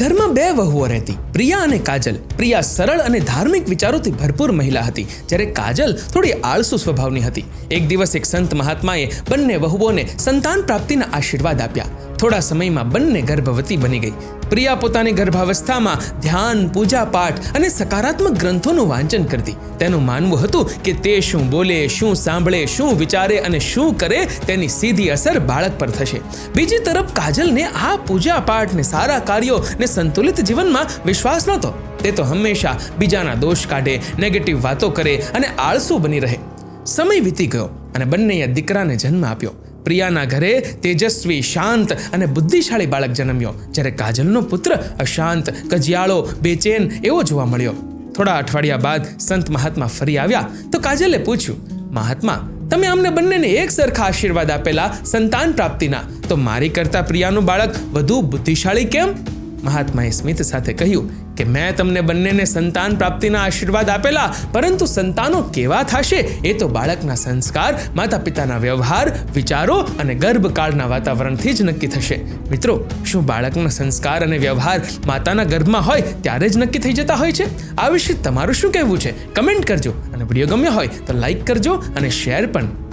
ઘરમાં બે વહુઓ રહેતી, પ્રિયા અને કાજલ. પ્રિયા સરળ અને ધાર્મિક વિચારોથી ભરપૂર મહિલા હતી, જ્યારે કાજલ થોડી આળસુ સ્વભાવની હતી. એક દિવસ એક સંત મહાત્માએ બંને વહુઓને સંતાન પ્રાપ્તિના આશીર્વાદ આપ્યા. થોડા સમયમાં બંને ગર્ભવતી બની ગઈ. પ્રિયા પોતાની ગર્ભાવસ્થામાં ધ્યાન, પૂજા પાઠ અને સકારાત્મક ગ્રંથોનું વાંચન કરતી. તેનું માનવું હતું કે તે શું બોલે, શું સાંભળે, શું વિચારે અને શું કરે તેની સીધી અસર બાળક પર થશે. બીજી તરફ કાજલને આ પૂજા પાઠ ને સારા કાર્યો ને સંતુલિત જીવનમાં વિશ્વાસ નહોતો. તે તો હંમેશા બીજાના દોષ કાઢે નેગેટિવ વાતો કરે અને આળસુ બની રહે. સમય વીતી ગયો અને બંનેએ દીકરાને જન્મ આપ્યો. પ્રિયાના ઘરે તેજસ્વી, શાંત અને બુદ્ધિશાળી બાળક જન્મ્યો. જ્યારે કાજલનો પુત્ર અશાંત, કજિયાળો, બેચેન એવો જોવા મળ્યો. થોડા અઠવાડિયા બાદ સંત મહાત્મા ફરી આવ્યા તો કાજલે પૂછ્યું, મહાત્મા, તમે અમને બંનેને એક સરખા આશીર્વાદ આપેલા સંતાન પ્રાપ્તિના. તો મારી કરતા પ્રિયાનું બાળક વધુ બુદ્ધિશાળી કેમ? મહાત્માએ સ્મિત સાથે કહ્યું કે મેં તમને બંનેને સંતાન પ્રાપ્તિના આશીર્વાદ આપેલા, પરંતુ સંતાનો કેવા થશે? એ તો બાળકના સંસ્કાર માતા પિતાના વ્યવહાર, વિચારો અને ગર્ભકાળના વાતાવરણથી જ નક્કી થશે. મિત્રો, શું બાળકના સંસ્કાર અને વ્યવહાર માતાના ગર્ભમાં હોય, ત્યારે જ નક્કી થઈ જતા હોય છે? આ વિશે તમારું શું કહેવું છે? કમેન્ટ કરજો અને વીડિયો ગમ્યો હોય તો લાઈક કરજો અને શેર પણ.